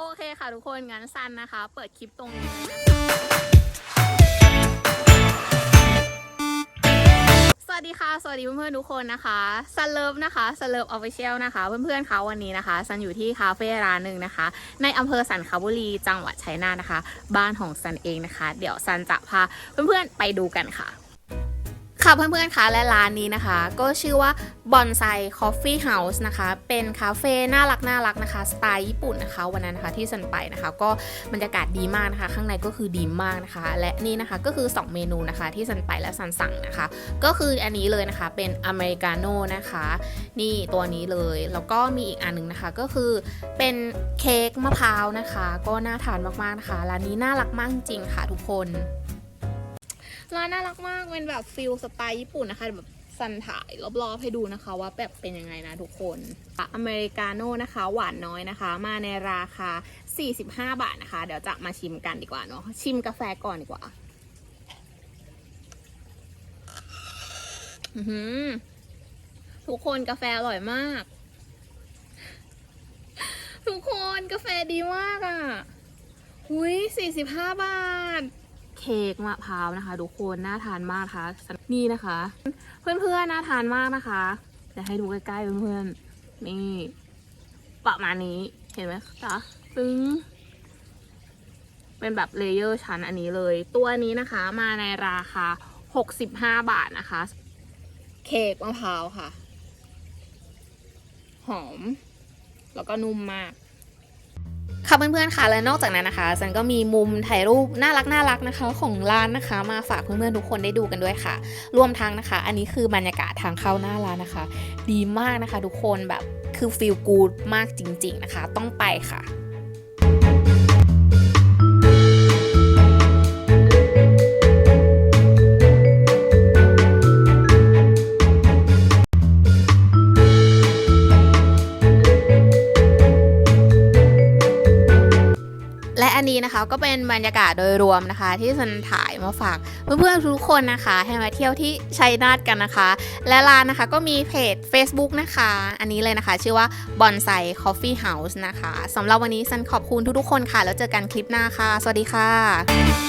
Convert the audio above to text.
โอเคค่ะทุกคน งั้นซันนะคะ เปิดคลิปตรงนี้สวัสดีค่ะ สวัสดีเพื่อนๆทุกคนนะคะซันเลิฟนะคะซันเลิฟออฟฟิเชียลนะคะ เพื่อนๆเขาวันนี้นะคะซันอยู่ที่คาเฟ่ร้านหนึ่งนะคะ ในอำเภอสันคบุรีจังหวัดชัยนาทนะคะ บ้านของซันเองนะคะ เดี๋ยวซันจะพาเพื่อนๆไปดูกันค่ะ ค่ะเพื่อนๆคะและร้านนี้นะคะ ก็ชื่อว่า Bonsai Coffee House นะคะ เป็นคาเฟ่น่ารักน่ารักนะคะ สไตล์ญี่ปุ่นนะคะ วันนั้นนะคะที่สันไปนะคะ ก็บรรยากาศดีมากนะคะ ข้างในก็คือดีมากนะคะ และนี่นะคะก็คือ 2 เมนูนะคะ ที่สันไปและสันสั่งนะคะ ก็คืออันนี้เลยนะคะเป็นอเมริกาโน่นะคะ นี่ตัวนี้เลยแล้วก็มีอีกอันหนึงนะคะก็คือเป็นเค้กมะพร้าวนะคะ ก็น่าทานมากๆนะคะร้านนี้น่ารักมากจริงค่ะทุกคน ร้านน่ารักมากเป็นแบบฟิลสไตล์ญี่ปุ่นนะคะแบบสันถ่ายรอบๆให้ดูนะคะว่าแบบเป็นยังไงนะทุกคนอเมริกาโน่นะคะ หวานน้อยนะคะ มาในราคา 45 บาทนะคะ เดี๋ยวจะมาชิมกันดีกว่าเนาะชิมกาแฟก่อนดีกว่าอืทุกคนกาแฟอร่อยมาก ทุกคนกาแฟดีมากอะ่ะหุย45 บาท เค้กมะพร้าวนะคะทุกคนน่าทานมากนะคะนี่นะคะ เพื่อนๆน่าทานมากนะคะจะให้ดูใกล้ๆเพื่อนๆนี่ประมาณนี้เห็นไหมคะตึงเป็นแบบเลเยอร์ชั้นอันนี้เลย ตัวนี้นะคะมาในราคา 65 บาทนะคะ เค้กมะพร้าวค่ะ หอม แล้วก็นุ่มมาก ค่ะเพื่อนๆค่ะและนอกจากนั้นนะคะซันก็มีมุมถ่ายรูปน่ารักน่ารักนะคะ ของร้านนะคะ มาฝากเพื่อนๆทุกคนได้ดูกันด้วยค่ะ รวมทั้งนะคะ อันนี้คือบรรยากาศทางเข้าหน้าร้านนะคะ ดีมากนะคะ ทุกคนแบบคือฟีลกูดมากจริง ๆนะคะ ต้องไปค่ะ และอันนี้นะคะก็เป็นบรรยากาศโดยรวมนะคะ ที่ฉันถ่ายมาฝากเพื่อนๆทุกคนนะคะ ให้มาเที่ยวที่ชัยนาทกันนะคะ และร้านนะคะก็มีเพจ Facebook นะคะ อันนี้เลยนะคะ ชื่อว่า Bonsai Coffee House นะคะสำหรับวันนี้ฉันขอบคุณทุกๆคนค่ะ แล้วเจอกันคลิปหน้าค่ะ สวัสดีค่ะ